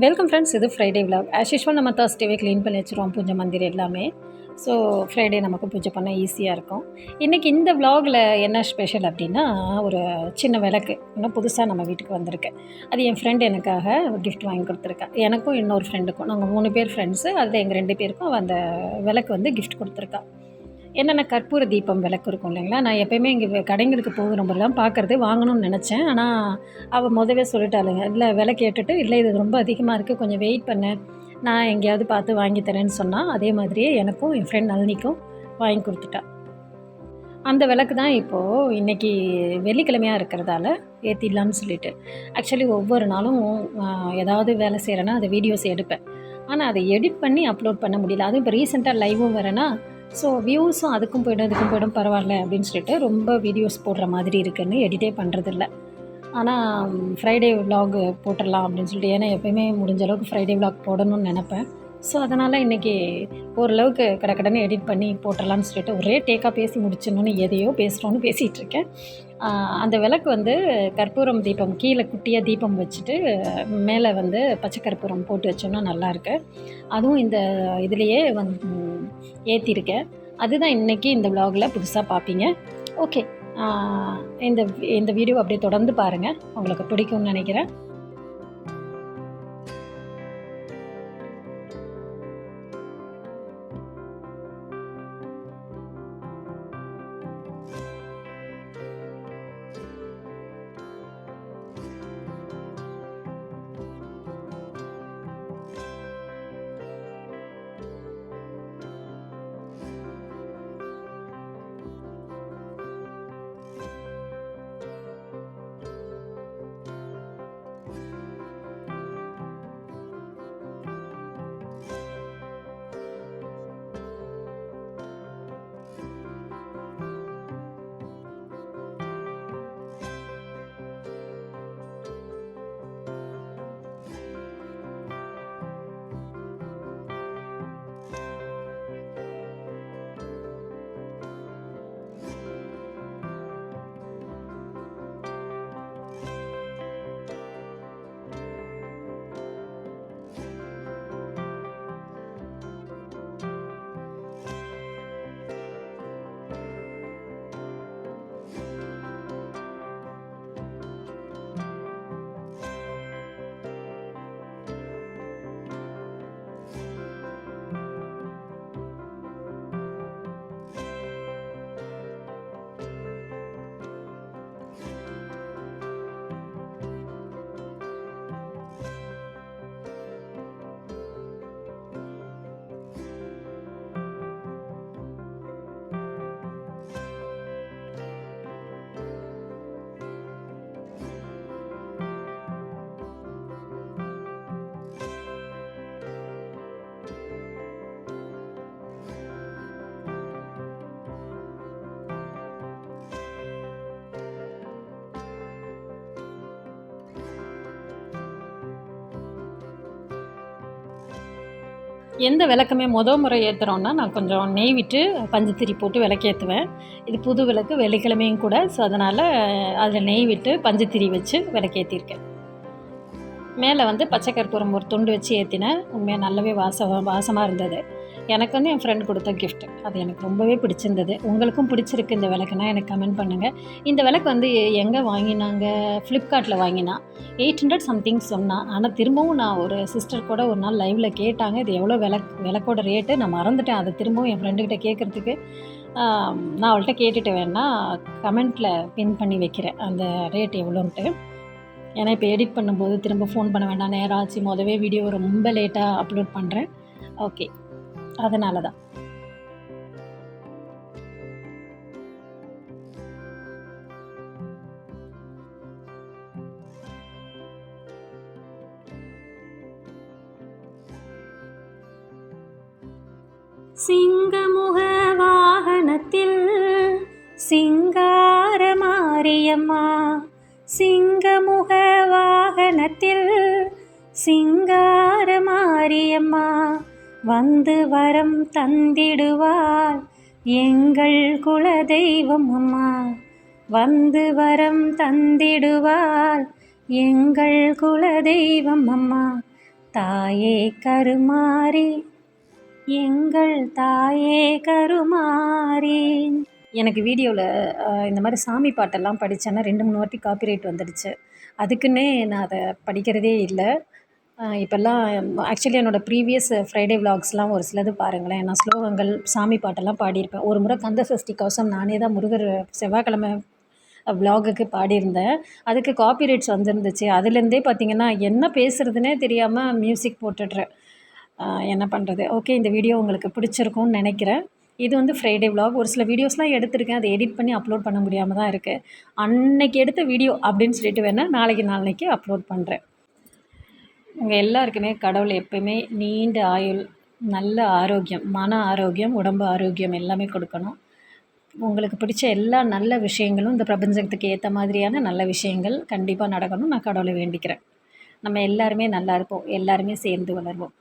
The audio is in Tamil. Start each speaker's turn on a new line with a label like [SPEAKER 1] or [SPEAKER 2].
[SPEAKER 1] வெல்கம் ஃப்ரெண்ட்ஸ் இது ஃப்ரைடே விலாக் ஆஸ் யூஷுவல் நம்ம தேர்ஸ்டேவே க்ளீன் பண்ணி வச்சுருவோம் பூஜை மந்திர் எல்லாமே. ஸோ ஃப்ரைடே நமக்கு பூஜை பண்ண ஈஸியாக இருக்கும். இன்றைக்கி இந்த விலாகில் என்ன ஸ்பெஷல் அப்படின்னா ஒரு சின்ன விளக்கு. இன்னும் புதுசாக நம்ம வீட்டுக்கு வந்திருக்கு. அது என் ஃப்ரெண்டு எனக்காக கிஃப்ட் வாங்கி கொடுத்துருக்கா. எனக்கும் இன்னொரு ஃப்ரெண்டுக்கும் நாங்கள் மூணு பேர் ஃப்ரெண்ட்ஸு அதில் எங்கள் ரெண்டு பேருக்கும் அந்த விளக்கு வந்து கிஃப்ட் கொடுத்துருக்கா. என்னென்ன கற்பூர தீபம் விளக்கு இருக்கும் இல்லைங்களா? நான் எப்போயுமே இங்கே கடைங்களுக்கு போக தான் பார்க்குறது வாங்கணும்னு நினச்சேன். ஆனால் அவள் முதவே சொல்லிட்டாளுங்க இல்லை விலை கேட்டுட்டு இல்லை இது ரொம்ப அதிகமாக இருக்குது கொஞ்சம் வெயிட் பண்ண. நான் எங்கேயாவது பார்த்து வாங்கி தரேன்னு சொன்னால் அதே மாதிரியே எனக்கும் என் ஃப்ரெண்ட் நளினிக்கும் வாங்கி கொடுத்துட்டா. அந்த விளக்கு தான் இப்போது இன்றைக்கி வெள்ளிக்கிழமையாக இருக்கிறதால ஏற்றிடலான்னு சொல்லிட்டு. ஆக்சுவலி ஒவ்வொரு நாளும் ஏதாவது வேலை செய்கிறேன்னா அதை வீடியோஸ் எடுப்பேன். ஆனால் அதை எடிட் பண்ணி அப்லோட் பண்ண முடியல. அதுவும் இப்போ ரீசெண்டாக லைவும் வரேன்னா ஸோ வியூஸும் அதுக்கும் போய்டும் இதுக்கும் போய்டும் பரவாயில்ல அப்படின்னு சொல்லிட்டு ரொம்ப வீடியோஸ் போடுற மாதிரி இருக்குன்னு எடிட்டே பண்ணுறதில்ல ஆனால் ஃப்ரைடே விலாக் போட்டுடலாம் அப்படின்னு சொல்லிட்டு ஏன்னா எப்பயுமே முடிஞ்ச அளவுக்கு ஃப்ரைடே விலாக் போடணும்னு நினப்பேன். ஸோ அதனால் இன்றைக்கி ஓரளவுக்கு கடக்கடன்னு எடிட் பண்ணி போட்டுடலான்னு சொல்லிட்டு ஒரே டேக்காக பேசி முடிச்சிடணும்னு எதையோ பேசுகிறோன்னு பேசிகிட்டு இருக்கேன். அந்த விளக்கு வந்து கற்பூரம் தீபம் கீழே குட்டியாக தீபம் வச்சுட்டு மேலே வந்து பச்சை கற்பூரம் போட்டு வச்சோம்னா நல்லாயிருக்கு அதுவும் இந்த இதுலேயே வந் ஏற்றிருக்கேன் அதுதான் இன்றைக்கி இந்த விலாகில் புதுசாக பார்ப்பீங்க ஓகே இந்த இந்த வீடியோ அப்படியே தொடர்ந்து பாருங்கள் உங்களுக்கு பிடிக்கும்னு நினைக்கிறேன். எந்த விளக்குமே மொதல் முறை ஏற்றுறோன்னா நான் கொஞ்சம் நெய் விட்டு பஞ்சுத்திரி போட்டு விளக்கேற்றுவேன் இது புது விளக்கு வெள்ளிக்கிழமையும் கூட. ஸோ அதனால் அதில் நெய் விட்டு பஞ்சுத்திரி வச்சு விளக்கேற்றிருக்கேன் மேலே வந்து பச்சை கற்பூரம் ஒரு துண்டு வச்சு ஏற்றினேன் உண்மையாக நல்லாவே வாச வாசமாக இருந்தது. எனக்கு வந்து என் ஃப்ரெண்ட் கொடுத்த கிஃப்ட் அது எனக்கு ரொம்பவே பிடிச்சிருந்தது. உங்களுக்கும் பிடிச்சிருக்கு இந்த விளக்குனா எனக்கு கமெண்ட் பண்ணுங்கள் இந்த விளக்கு வந்து எங்கே வாங்கினாங்க? ஃப்ளிப்கார்ட்டில் வாங்கினா. எயிட் ஹண்ட்ரட் சம்திங் சொன்னான் ஆனால் திரும்பவும் நான் ஒரு சிஸ்டர் கூட ஒரு நாள் லைவில் கேட்டாங்க இது எவ்வளோ விளக் விளக்கோட ரேட்டு நான் மறந்துட்டேன். அதை திரும்பவும் என் ஃப்ரெண்டுக்கிட்ட கேட்குறதுக்கு நான் அவள்கிட்ட கேட்டுட்டு வேணா கமெண்ட்டில் பின் பண்ணி வைக்கிறேன். அந்த ரேட் எவ்வளோன்ட்டு. ஏன்னா இப்போ எடிட் பண்ணும்போது திரும்ப ஃபோன் பண்ண வேண்டாம். நேரம் ஆச்சு. மொதவே வீடியோ ரொம்ப லேட்டாக அப்லோட் பண்ணுறேன் ஓகே அதனால தான் சிங்கமுக வாகனத்தில் சிங்கார மாரியம்மா சிங்கமுக வாகனத்தில் சிங்கார மாரியம்மா வந்து வரம் தந்திடுவாள் எங்கள் குலதெய்வம் அம்மா வந்து வரம் தந்திடுவாள் எங்கள் குலதெய்வம் அம்மா தாயே கருமாரி எங்கள் தாயே கருமாறி. எனக்கு வீடியோவில் இந்த மாதிரி சாமி பாட்டெல்லாம் படித்தேன்னா ரெண்டு மூணு வாட்டி காப்பிரைட் வந்துடுச்சு. அதுக்குன்னே நான் அதை படிக்கிறதே இல்லை. இப்போல்லாம் ஆக்சுவலி என்னோடய ப்ரீவியஸ் ஃப்ரைடே விலாக்ஸ்லாம் ஒரு சிலது பாருங்களேன். நான் ஸ்லோகங்கள் சாமி பாட்டெல்லாம் பாடியிருப்பேன். ஒரு முறை கந்த சஷ்டி கவசம் நானே தான் முருகர் செவ்வாய்க்கிழமை விலாகுக்கு பாடியிருந்தேன். அதுக்கு காப்பிரைட்ஸ் வந்துருந்துச்சு. அதுலேருந்தே பார்த்தீங்கன்னா என்ன பேசுகிறதுனே தெரியாமல் மியூசிக் போட்டுடுறேன் என்ன பண்ணுறது ஓகே இந்த வீடியோ உங்களுக்கு பிடிச்சிருக்கும்னு நினைக்கிறேன். இது வந்து ஃப்ரைடே விலாக் ஒரு சில வீடியோஸ்லாம் எடுத்திருக்கேன். அதை எடிட் பண்ணி அப்லோட் பண்ண முடியாமல் தான் இருக்குது அன்னைக்கு எடுத்த வீடியோ அப்படின்னு சொல்லிட்டு வேணால் நாளைக்கு நாளைக்கு அப்லோட் பண்ணுறேன் உங்கள் எல்லாருக்குமே கடவுள் எப்பயுமே நீண்ட ஆயுள் நல்ல ஆரோக்கியம் மன ஆரோக்கியம் உடம்பு ஆரோக்கியம் எல்லாமே கொடுக்கணும். உங்களுக்கு பிடிச்ச எல்லா நல்ல விஷயங்களும் இந்த பிரபஞ்சத்துக்கு ஏற்ற மாதிரியான நல்ல விஷயங்கள் கண்டிப்பாக நடக்கணும். நான் கடவுளை வேண்டிக்கிறேன். நம்ம எல்லாருமே நல்லா இருப்போம். எல்லாருமே சேர்ந்து வளர்வோம்.